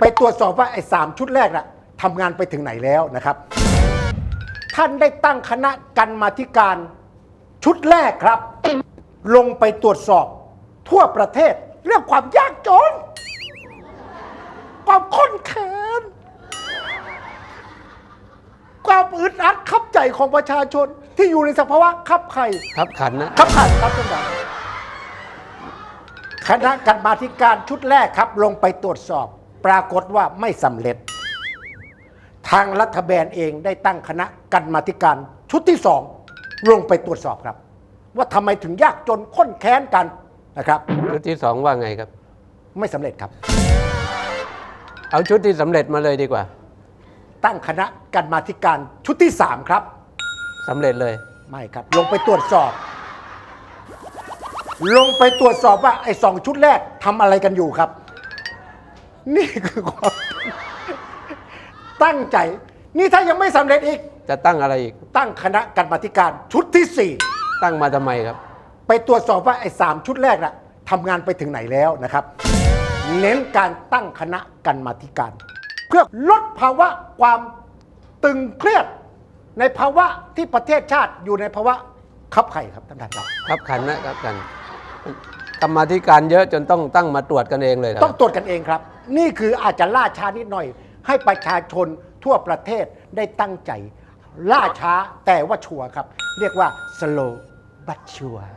ไปตรวจสอบว่าไอ้สามชุดแรกน่ะทำงานไปถึงไหนแล้วนะครับ ท่านได้ตั้งคณะกรรมาธิการชุดแรกครับ ลงไปตรวจสอบทั่วประเทศ เรื่องความยากจน ความข้นแค้นความอึดอัดขับใจของประชาชน ที่อยู่ในสภาวะขับไข่ครับขันนะ ขับขันครับท่านประธานคณะกรรมาธิการชุดแรกครับ ลงไปตรวจสอบ ปรากฏว่าไม่สำเร็จ ทางรัฐบาลเองได้ตั้งคณะกรรมาธิการชุดที่สองลงไปตรวจสอบครับ ว่าทำไมถึงยากจนข้นแค้นกันนะครับ ชุดที่สองว่าไงครับ ไม่สำเร็จครับ เอาชุดที่สำเร็จมาเลยดีกว่าตั้งคณะกรรมาธิการชุดที่สามครับ สำเร็จเลย ไม่ครับ ลงไปตรวจสอบ ลงไปตรวจสอบว่าไอ้สองชุดแรกทำอะไรกันอยู่ครับ นี่คือความ ตั้งใจ นี่ถ้ายังไม่สำเร็จอีก จะตั้งอะไรอีก ตั้งคณะกรรมาธิการชุดที่สี่ตั้งมาทำไมครับไปตรวจสอบว่าไอ้สามชุดแรกน่ะทำงานไปถึงไหนแล้วนะครับ เน้นการตั้งคณะกรรมาธิการ เพื่อลดภาวะความตึงเครียด ในภาวะที่ประเทศชาติอยู่ในภาวะขับไข่ครับท่านประธานครับ ครับขันนะครับขัน กรรมธิการเยอะจนต้องตั้งมาตรวจกันเองเลยนะต้องตรวจกันเองครับ นี่คืออาจจะล่าช้านิดหน่อย ให้ประชาชนทั่วประเทศได้ตั้งใจ ล่าช้าแต่ว่าชัวร์ครับ เรียกว่า slow but sure